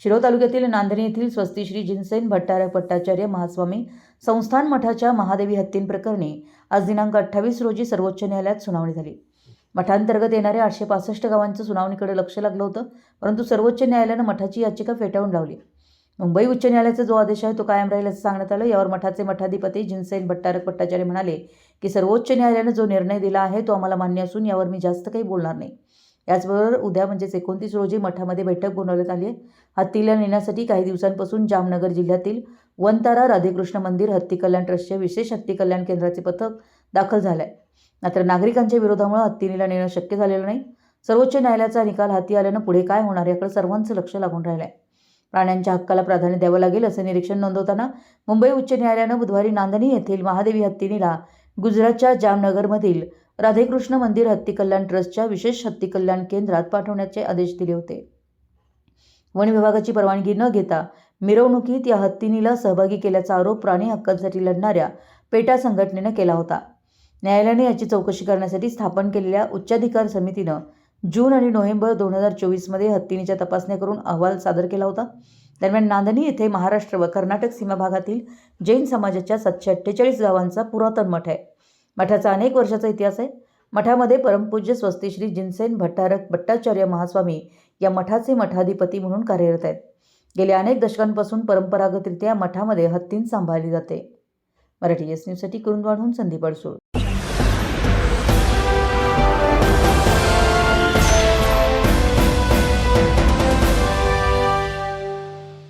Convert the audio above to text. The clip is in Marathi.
शिरोळ तालुक्यातील नांदणी येथील स्वस्ती श्री जिनसेन भट्टारक भट्टाचार्य महास्वामी संस्थान मठाच्या महादेवी हत्तींप्रकरणी आज दिनांक अठ्ठावीस रोजी सर्वोच्च न्यायालयात सुनावणी झाली. मठांतर्गत येणाऱ्या आठशे पासष्ट गावांचं सुनावणीकडे लक्ष लागलं होतं परंतु सर्वोच्च न्यायालयानं मठाची याचिका फेटाळून लावली. मुंबई उच्च न्यायालयाचा जो आदेश आहे तो कायम राहील असं सांगण्यात आलं. यावर मठाचे मठाधिपती जिनसेन भट्टारक भट्टाचार्य म्हणाले की सर्वोच्च न्यायालयानं जो निर्णय दिला आहे तो आम्हाला मान्य असून यावर मी जास्त काही बोलणार नाही. याचबरोबर उद्या म्हणजेच एकोणतीस रोजी मठामध्ये बैठक बोलावण्यात आली आहे. हत्तीला नेण्यासाठी काही दिवसांपासून जामनगर जिल्ह्यातील वनतारा राधेकृष्ण मंदिर हत्ती कल्याण ट्रस्टचे विशेष हत्ती कल्याण केंद्राचे पथक दाखल झालं आहे मात्र नागरिकांच्या विरोधामुळे हत्तीनीला नेणं शक्य झालेलं नाही. सर्वोच्च न्यायालयाचा निकाल हाती आल्यानं पुढे काय होणार याकडे सर्वांचं लक्ष लागून राहिलं आहे प्राण्यांच्या हक्काला प्राधान्य द्यावं लागेल असं निरीक्षण नोंदवताना मुंबई उच्च न्यायालयानं बुधवारी नांदणी येथील महादेवी हत्तीनीला गुजरातच्या जामनगरमधील राधेकृष्ण मंदिर हत्ती कल्याण ट्रस्टच्या विशेष हत्ती कल्याण केंद्रात पाठवण्याचे आदेश दिले होते. वन विभागाची परवानगी न घेता मिरवणुकीत या हत्तीनीला सहभागी केल्याचा आरोप प्राणी हक्कांसाठी लढणाऱ्या पेटा संघटनेनं केला होता. न्यायालयाने याची चौकशी करण्यासाठी स्थापन केलेल्या उच्चाधिकार समितीनं जून आणि नोव्हेंबर दोन हजार चोवीसमध्ये हत्तीनीच्या तपासण्या करून अहवाल सादर केला होता. दरम्यान नांदणी येथे महाराष्ट्र व कर्नाटक सीमा भागातील जैन समाजाच्या सातशे अठ्ठेचाळीस गावांचा पुरातन मठ आहे. मठाचा अनेक वर्षाचा इतिहास आहे. मठामध्ये परमपूज्य स्वस्ती श्री जिनसेन भट्टारक भट्टाचार्य महास्वामी या मठाचे मठाधिपती म्हणून कार्यरत आहेत. गेल्या अनेक दशकांपासून परंपरागतरित्या मठामध्ये हत्तीन सांभाळली जाते. मराठी एस न्यूजसाठी करून वाढून संधी पडसूळ